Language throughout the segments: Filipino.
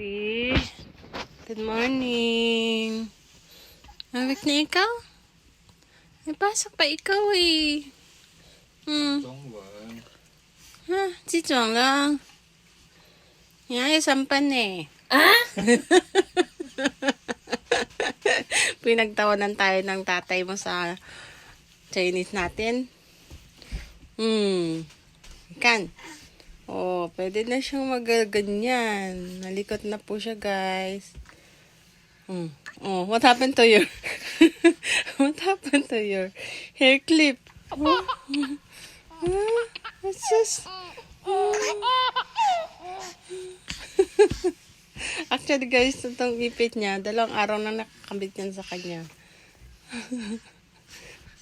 baby. Good morning. Awik na ikaw? May pasok pa ikaw eh. Hmm. 中文 Ha, si Chong lang. Yan, sampan eh. Ah? Pinagtawanan tayo ng tatay mo sa Chinese natin. Hmm. Ikan. Oh, pwede na siyang magaganyan. Nalikot na po siya, guys. Hmm. Oh, what happened to your... what happened to your hair clip? Oh. Ah, It's just... Actually guys, itong ipit niya, dalawang araw na nakakabit yan sa kanya.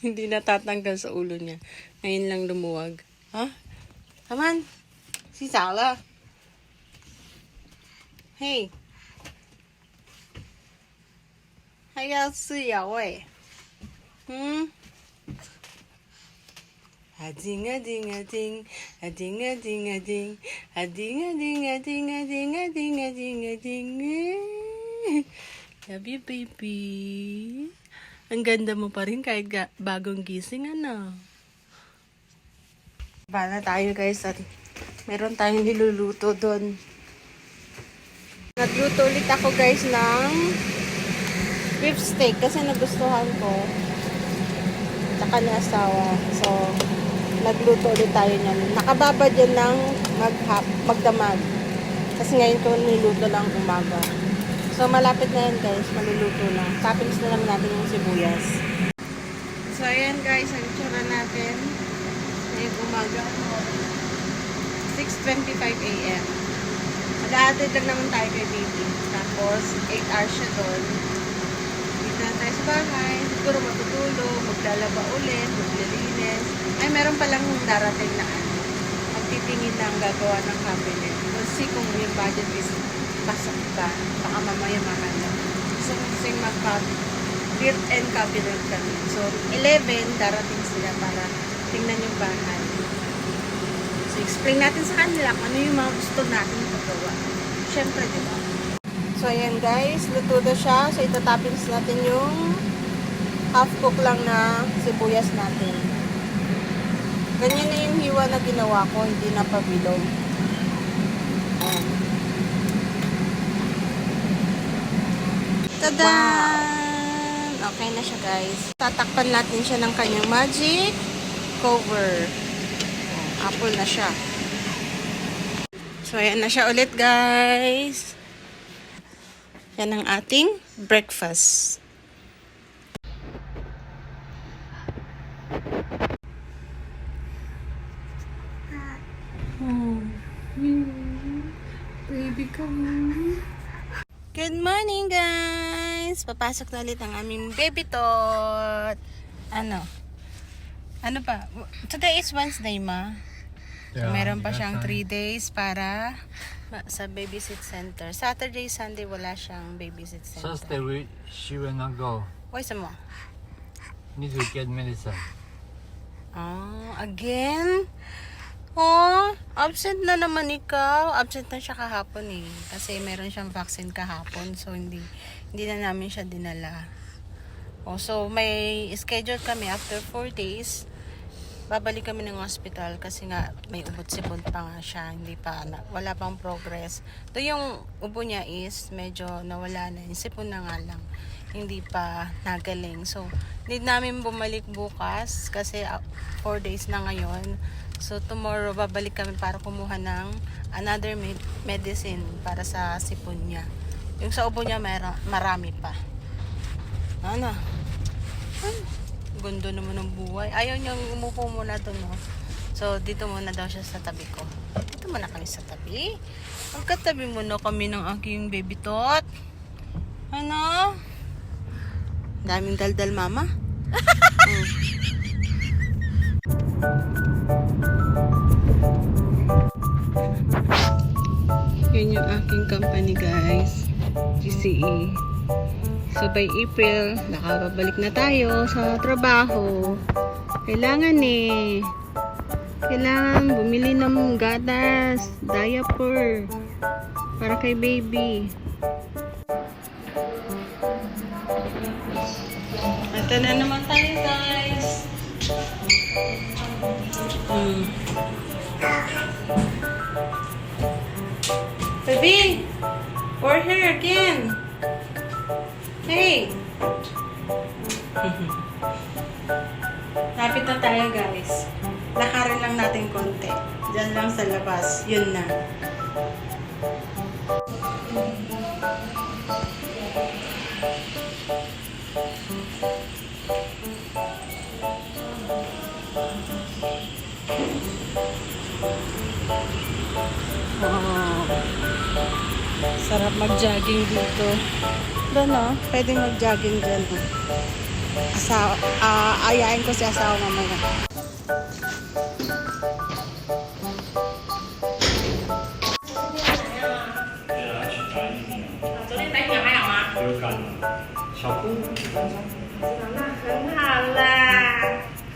Hindi natatanggal sa ulo niya. Ngayon lang lumuwag. Ha? Come on. Si Sala. Hey. 还要吃药哎。嗯。A ding a ding a ding, a ding a ding a ding, a ding a ding a ding a ding a ding a ding a ding. Love you, baby. Ang ganda mo pa rin kahit ga- bagong gising, ano? Bala tayo guys at meron tayong niluluto doon. Nagluto ulit ako guys ng beef steak kasi nagustuhan ko. Tsaka ni asawa. So, nagluto ulit tayo niyan. Nakababad yan ng maghap, magdamag. Kasi ngayon ko niluto lang umaga. So, malapit na yan guys. Maluluto na. Toppings na lang natin yung sibuyas. So, ayan guys. Ang itsura natin. Ngayong umaga. 6.25 a.m. Mag-aatid lang naman tayo kay baby. Tapos, 8 hours siya doon. Dito na tayo sa bahay. Siguro matutulog, maglalaba ulit, maglilinis. Ay, meron palang darating na ano. Magtitingin na ang gagawa ng cabinet. We'll see kung yung budget is pasok ba. Baka mamaya mahal na. Gusto ko kasi magpa built-in cabinet kami. So, 11, darating sila para tingnan yung bahay. Explain natin sa kanila kung ano yung mga gusto natin magawa. Siyempre, di ba? So, ayan guys, luto na siya. So, itatoppings natin yung half cook lang na sibuyas natin. Ganyan na yung hiwa na ginawa ko, hindi na pabilog. Ayan. Tada! Okay na siya guys. Tatakpan natin siya ng kanyang magic cover. Apple na siya. So, ayan na siya ulit guys. Yan ang ating breakfast. Oh, baby ko. Good morning, guys! Papasok na ulit ang aming baby tot. Ano? Ano pa? Today is Wednesday, ma. So, meron pa siyang 3 days para sa babysit center. Saturday, Sunday, wala siyang babysit center. Thursday we, she will not go. Why sa mo? Need to get medicine. Ah, again? Oh, absent na naman ikaw. Absent na siya kahapon eh. Kasi meron siyang vaccine kahapon. So, hindi, hindi na namin siya dinala. Oh, so, may schedule kami after 4 days. Babalik kami ng hospital kasi nga may ubot-sipon pa nga siya. Hindi pa, na, wala pang progress. To yung ubo niya is medyo nawala na. Yung sipon na nga lang. Hindi pa nagaling. So, need namin bumalik bukas kasi 4 days na ngayon. So, tomorrow babalik kami para kumuha ng another med- medicine para sa sipon niya. Yung sa ubo niya mera- marami pa. Ano? Gundo naman ng buhay. Ayaw niyang umupo muna doon, no? So, dito muna daw siya sa tabi ko. Dito muna kami sa tabi. Magkatabi muna kami ng aking baby tot. Ano? Daming daldal, mama. Mm. Yun yung aking company, guys. GCE. So, by April, nakababalik na tayo sa trabaho. Kailangan eh. Kailangan bumili ng gatas, diaper. Para kay baby. Ito na naman tayo, guys. Mm. Baby, we're here again. Hey. Lapit na tayo, guys. Lakarin lang natin konti. Diyan lang sa labas. Yun na. Wow. Sarap mag-jogging dito. Doon no, pwede mag-jogging dyan. No? Asawa, ah, ayain ko si asawa mamaya.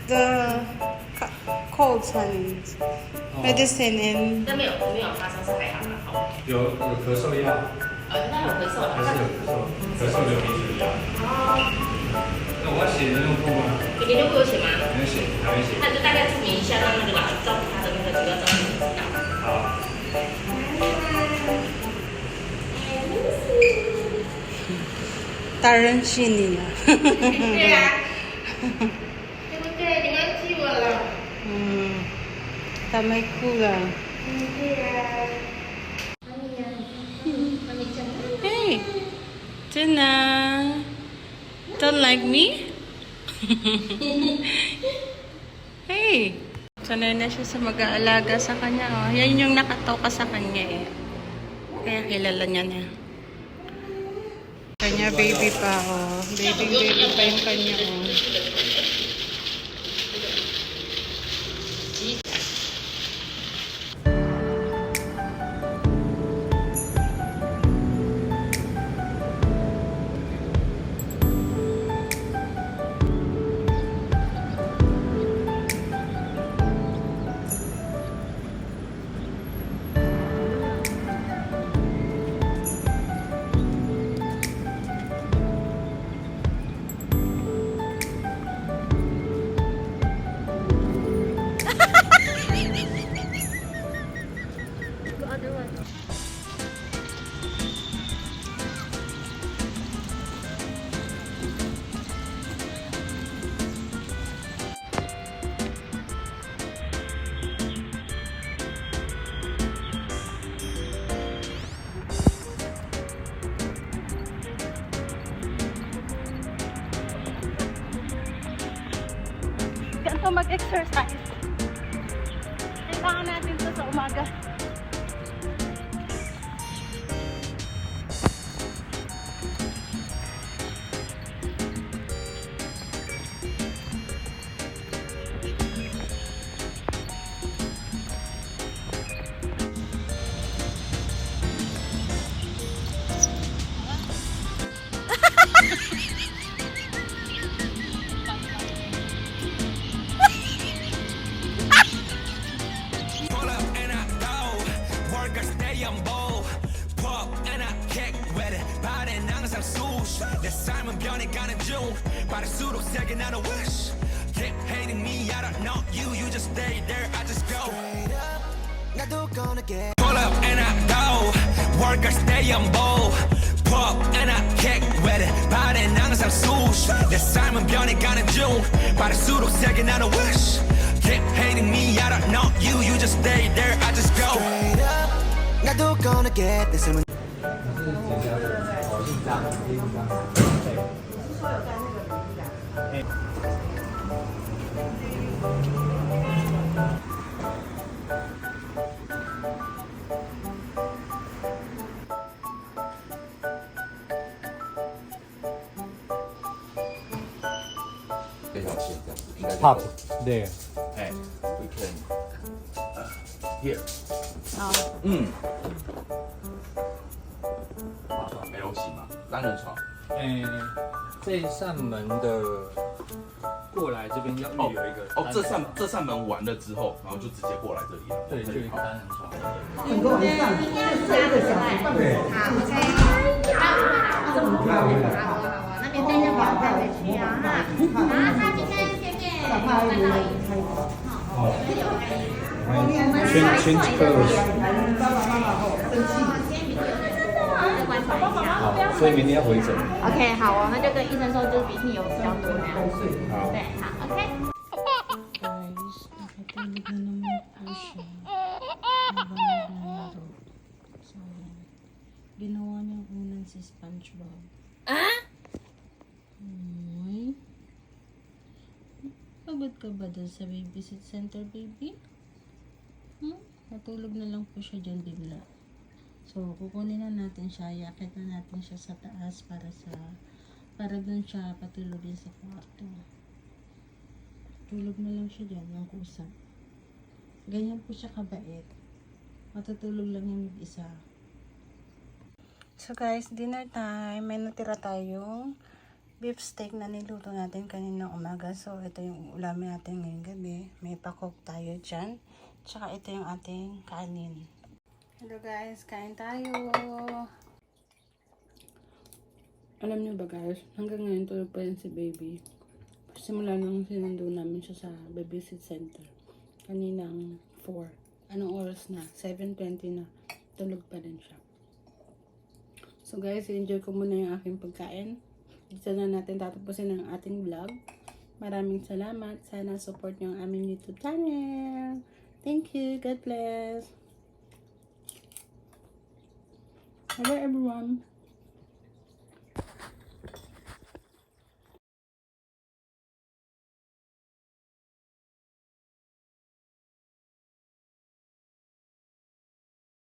The co- cold sun medicine and 那没有没有发烧是还好的，好。有有咳嗽药， 呃，那有咳嗽还是有咳嗽，咳嗽流鼻水药。那我要写人用户吗？你给六给我写吗？没写，还没写。那就大概注明一下，让那个老照顾他的那个主要照顾。好，Tarancini na. 对呀、对不对？你忘记我了。嗯，他没哭了 Tina! Don't like me? hey! Sanay na siya sa mag-aalaga sa kanya. Oh. Yan yung nakatoka sa kanya eh. Kaya kilala niya na. Kanya baby pa oh. Baby baby pa yung kanya oh. Mag-exercise. Kailangan natin to sa umaga. 내 삶은 변해가는 중. 빠를수록 세게 나는 wish. Keep hating me, I don't know you. You just stay there, I just go. Pull up and I go. Workers stay on bold. Pop and I kick with it. 발엔 항상 쑤시. 내 삶은 변해가는 중. 빠를수록 세게 나는 wish. Keep hating me, I don't know you. You just stay there, I just go. 나도 gonna get 张，第。对。不是说有在那个第一张。哎。Pop there. Hey, we can. 单人床，哎，这扇门的过来这边要有一个哦，这扇这扇门完了之后，然后就直接过来这里了。对，就一个单人床。今天要下个小时对，好，OK。好，好，好，那边带着宝贝回去啊，哈。好，那今天见面，看到一次。好，我们我们 change clothes。好，所以明天要回诊。 OK，好哦，那就跟医生说，就是鼻涕有比较多这样。好。对，好，OK。 Guys, nakatulog na naman po siya. Habang naglalaro. So, ayan. Ginawa niyang unan si Spongebob. Ah? Uy. Pagod ka ba dun sa babysit center, baby? Hmm? Natulog na lang po siya dyan bigla. So, kukunin na natin siya. Iakit na natin siya sa taas para sa para dun siya patulogin sa kwarto. Tulog na lang siya dyan, yung kusa. Ganyan po siya kabait. Matutulog lang yung mag-isa. So guys, dinner time. May natira tayong beef steak na niluto natin kaninang umaga. So ito yung ulamin natin ngayong gabi. May pakok tayo dyan. Tsaka ito yung ating kanin. Hello guys, kain tayo. Alam niyo ba guys, hanggang ngayon tulog pa rin si baby. Simula nang sinundo namin siya sa babysit center. Kaninang 4. Anong oras na? 7.20 na. Tulog pa rin siya. So guys, enjoy ko muna yung aking pagkain. Dito na natin tatapusin ang ating vlog. Maraming salamat. Sana support niyo ang aming YouTube channel. Thank you. God bless. Hello everyone.